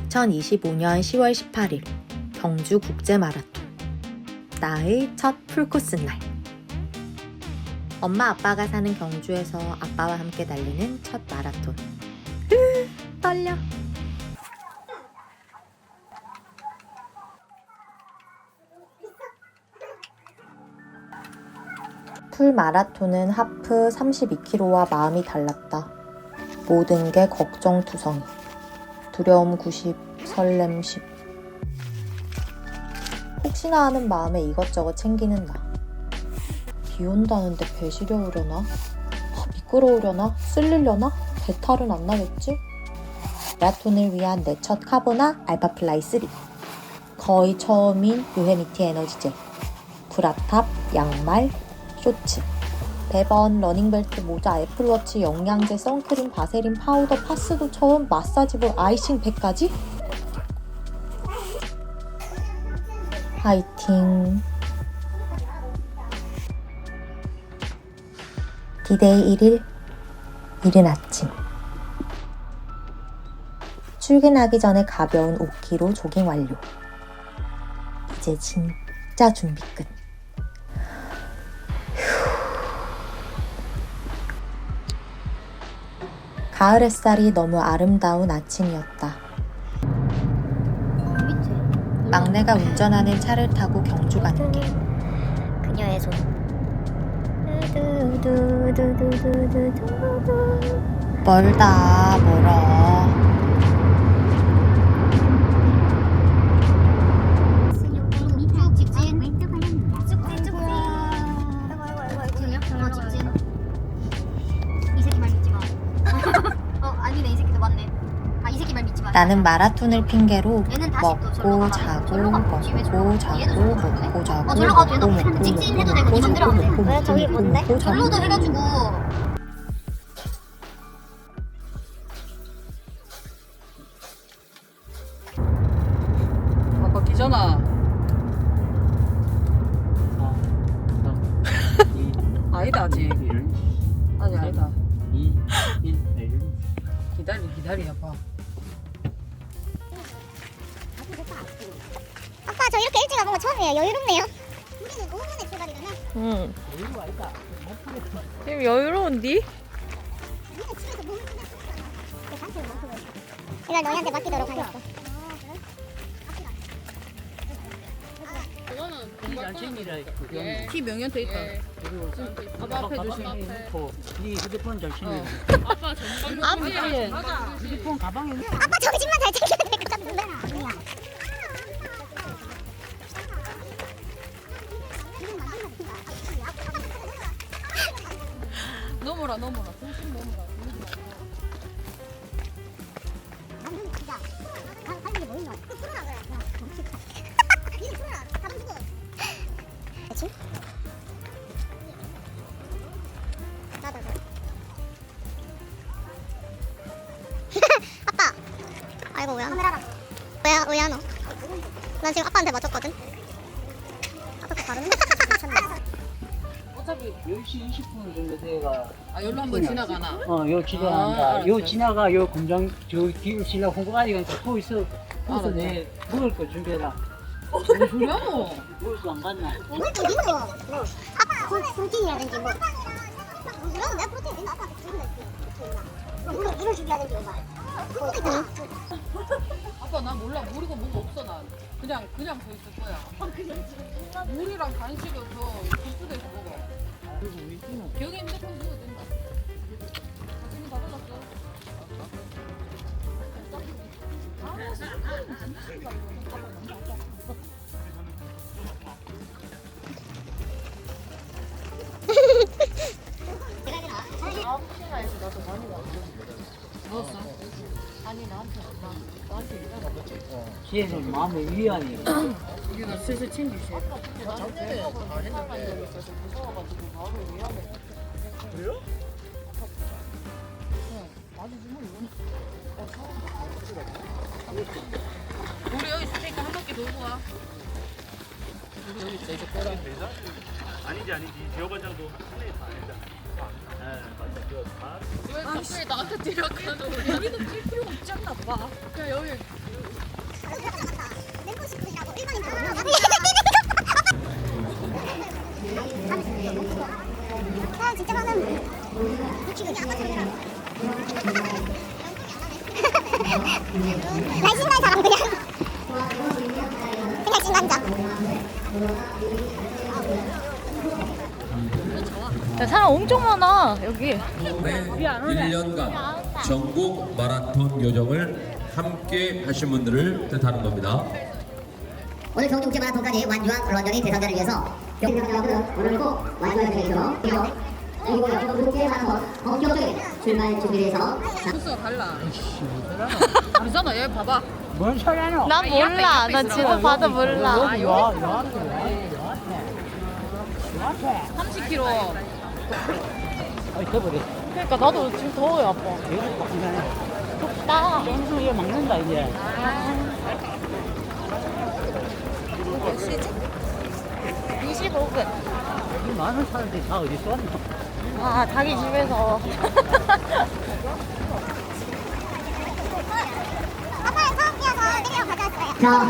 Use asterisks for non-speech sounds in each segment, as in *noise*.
2025년 10월 18일 경주 국제 마라톤 나의 첫 풀코스 날 엄마 아빠가 사는 경주에서 아빠와 함께 달리는 첫 마라톤 으, 떨려 풀 마라톤은 하프 32km와 마음이 달랐다. 모든 게 걱정투성이. 두려움 90, 설렘 10. 혹시나 하는 마음에 이것저것 챙기는 나. 비 온다는데 배 시려우려나? 아, 미끄러우려나? 쓸리려나? 배탈은 안 나겠지? 마라톤을 위한 내 첫 카보나 알파플라이 3. 거의 처음인 요헤미티 에너지젤. 브라탑, 양말, 쇼츠. 배번, 러닝벨트, 모자, 애플워치, 영양제, 선크림, 바세린, 파우더, 파스도 처음, 마사지볼, 아이싱 100까지? 화이팅. 디데이 1일, 이른 아침. 출근하기 전에 가벼운 5km 조깅 완료. 이제 진짜 준비 끝. 가을 햇살이 너무 아름다운 아침이었다. 막내가 운전하는 차를 타고 경주 가는 길. 그녀의 손. 멀다, 멀어. 나는 마라톤을 핑계로 먹고. 자고 먹고 자고 가네. 먹고 자고 어, 먹고? 먹고 직진해도 먹고 되고 니 맘대로 안 돼. 먹고 왜 저기 먹고 뭔데? 먹고 자고 절로도 해가지고. 아빠 기잖아. 처음이에요. 여유롭네요. 우리는 5분에 출발이잖아. 응. 지금 여유로운디? 우리는 집에서 몸을 푸는 내 단체를 못 하고 있어. 이걸 너희한테 맡기도록 하겠어. 키 명년 돼 있다. 아빠 앞에 조심. 네 휴대폰 잘 챙겨. 앞에. 휴대폰 가방에 아빠 저기 집만 잘 챙겨야 될 것 같은데. 아니야. 넘어라 넘어라. 조심 넘어라. 10시 20분 정도 돼가 아 여기로 한번 지나가나. 어, 요 아, 지나간다. 요 알았어. 지나가 요 공장 저 뒤로 지나 홍보가니까 서 있어. 거기서 알았어. 내 먹을 거 준비해라. 뭔 소리야 너? 먹을 거 안 갔나? 뭘또 있노? 아빠 손 손진이라든지 뭐. 그럼 내가 프로테인 된다. 아빠 주는 거 물을 물을 준비하든지. 그거 있잖아. 아빠 나 몰라 물이고 뭐가 없어 난. 그냥 그냥 서 있을 거야. 물이랑 간식을 저 부스에서 먹어. 그리고 우리 팀은 여기 핸드폰 줘도 된다. *laughs* 아, 지금 다 받았어. 넣었어? 아니 나한테 나 나한테 일하라. 뒤에서 마음의 위안이. 나 슬슬 챙기시. 우리 여기 스테이크 한 바퀴 돌고 와. 우리 여기 있어 이제 꼬라. 아니지 아니지 대여반장도 하나에 다. 네 맞아 그거 다왜 갑자기 나한테 데려가는 우리 여기도 뛸 필요 없지 않나 봐. 그냥 여기 날씬한 사람 그냥 그냥 진간장 야, 사람 엄청 많아 여기. 올해 1년간 전국 마라톤 요정을 함께 하신 분들을 뜻하는 겁니다. 오늘 경기 국제 마라톤까지 완주한 런던이 대상자를 위해서 경기 대상자분은 오늘 꼭 완주하는 일로 그리고 경주국제 마라톤 본격적인 출발 준비를 해서 코스가 달라. *laughs* 다르잖아. 얘 봐봐. 뭔 소리 하노? 난 몰라. 나 지도 봐도 몰라. 여기 와, 앞에. 30km. 어이, 더버려. 그러니까 나도 지금 더워요 아빠. 이거 바꾸네. 덥다. 땡수 이거 막는다, 이제. 몇 시지? 25분. 이 많은 사람들이 다 어디서 왔노? 아 자기 집에서. 자,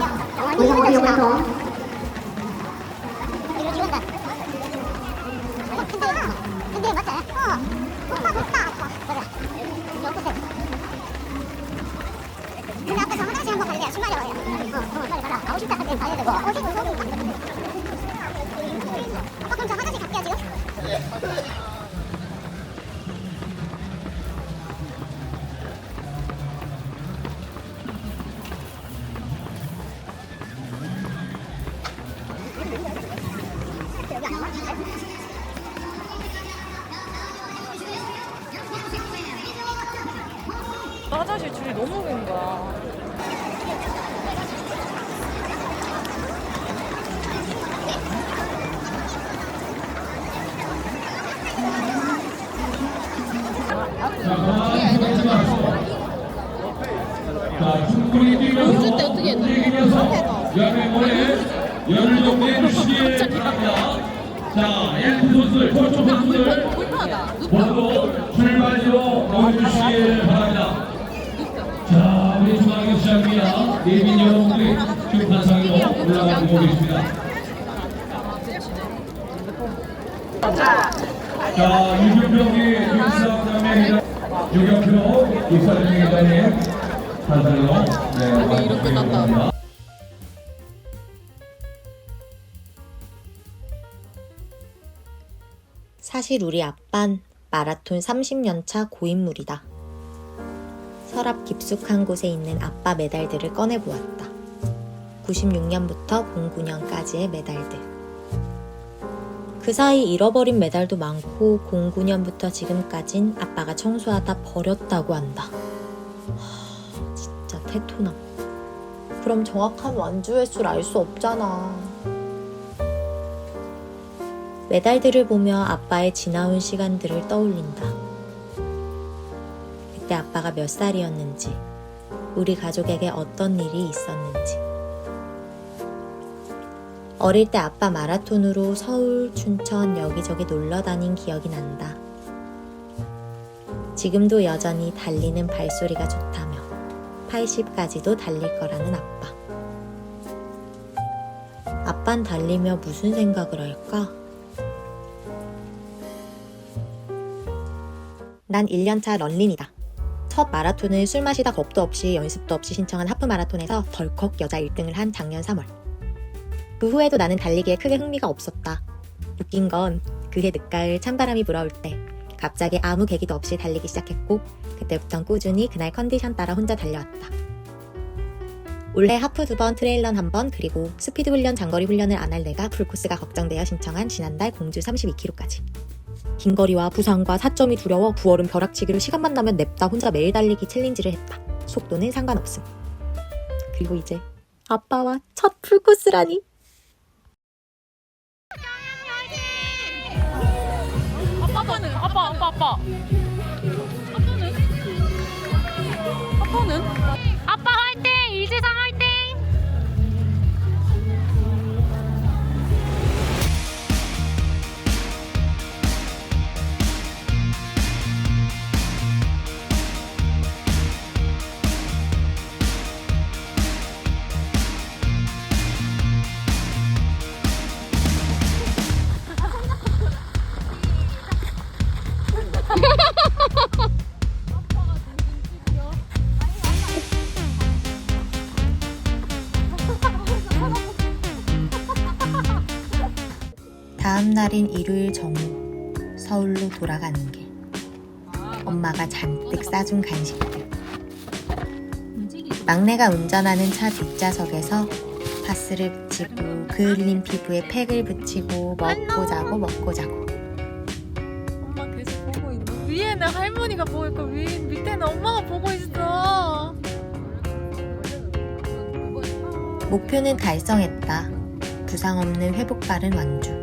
요번에도 이거. 죽은다 근데 맞지? 어. 오빠 덥다. 아빠 그래. 여보세요 근데 저 화장실 한번 갈래요. 술 마려워요. 어, 어 빨리 가라. 가고 싶다. 할때 가야 되고. 속이 갔거든 아빠 그럼 저 화장실 갈게요 지금 화장실 줄이 너무 긴 거야. 공주 때 어떻게 했나? 열을 좀 내주시기 바랍니다. 자, 엘프 선수들, 포초 선수들. 모두 출발지로 모여주시기 바랍니다. 자, 우리 중앙경 시장입니다. 예민 여러분들이 지금 단상으로 올라가고 계십니다. 자, 유경병이 육사장의 유경표 육사장 회장님 단상으로 네. 와주시기 사실 우리 아빤 마라톤 30년차 고인물이다. 서랍 깊숙한 곳에 있는 아빠 메달들을 꺼내보았다. 96년부터 09년까지의 메달들. 그 사이 잃어버린 메달도 많고 09년부터 지금까진 아빠가 청소하다 버렸다고 한다. 하, 진짜 태토남. 그럼 정확한 완주 횟수를 알 수 없잖아. 메달들을 보며 아빠의 지나온 시간들을 떠올린다. 그때 아빠가 몇 살이었는지, 우리 가족에게 어떤 일이 있었는지. 어릴 때 아빠 마라톤으로 서울, 춘천 여기저기 놀러 다닌 기억이 난다. 지금도 여전히 달리는 발소리가 좋다며 80까지도 달릴 거라는 아빠. 아빤 달리며 무슨 생각을 할까? 난 1년차 런린이다. 첫 마라톤을 술 마시다 겁도 없이 연습도 없이 신청한 하프 마라톤에서 덜컥 여자 1등을 한 작년 3월. 그 후에도 나는 달리기에 크게 흥미가 없었다. 웃긴 건 그해 늦가을 찬바람이 불어올 때 갑자기 아무 계기도 없이 달리기 시작했고 그때부턴 꾸준히 그날 컨디션 따라 혼자 달려왔다. 올해 하프 두 번, 트레일런 한 번, 그리고 스피드 훈련, 장거리 훈련을 안 할 내가 풀코스가 걱정되어 신청한 지난달 공주 32km까지. 긴 거리와 부상과 사점이 두려워 9월은 벼락치기로 시간만 나면 냅다 혼자 매일 달리기 챌린지를 했다. 속도는 상관없음. 그리고 이제 아빠와 첫 풀코스라니. 아빠 아빠 아빠. 아빠 다음 날인 일요일 정오 서울로 돌아가는 길 엄마가 잔뜩 싸준 간식들 막내가 운전하는 차 뒷좌석에서 파스를 붙이고 그을린 피부에 팩을 붙이고 먹고 자고 먹고 자고 엄마 계속 보고 있네. 위에는 할머니가 보고 있고 위 밑에는 엄마가 보고 있어. 목표는 달성했다 부상 없는 회복 빠른 완주 어.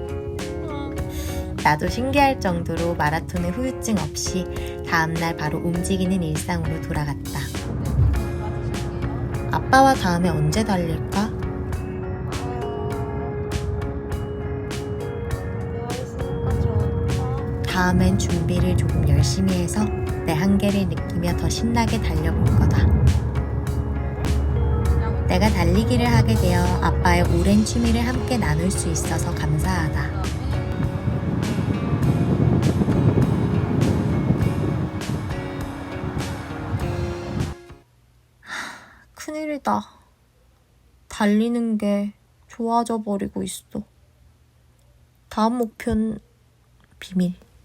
나도 신기할 정도로 마라톤의 후유증 없이 다음날 바로 움직이는 일상으로 돌아갔다. 아빠와 다음에 언제 달릴까? 다음엔 준비를 조금 열심히 해서 내 한계를 느끼며 더 신나게 달려볼 거다. 내가 달리기를 하게 되어 아빠의 오랜 취미를 함께 나눌 수 있어서 감사하다. 큰일이다. 달리는 게 좋아져 버리고 있어. 다음 목표는 비밀.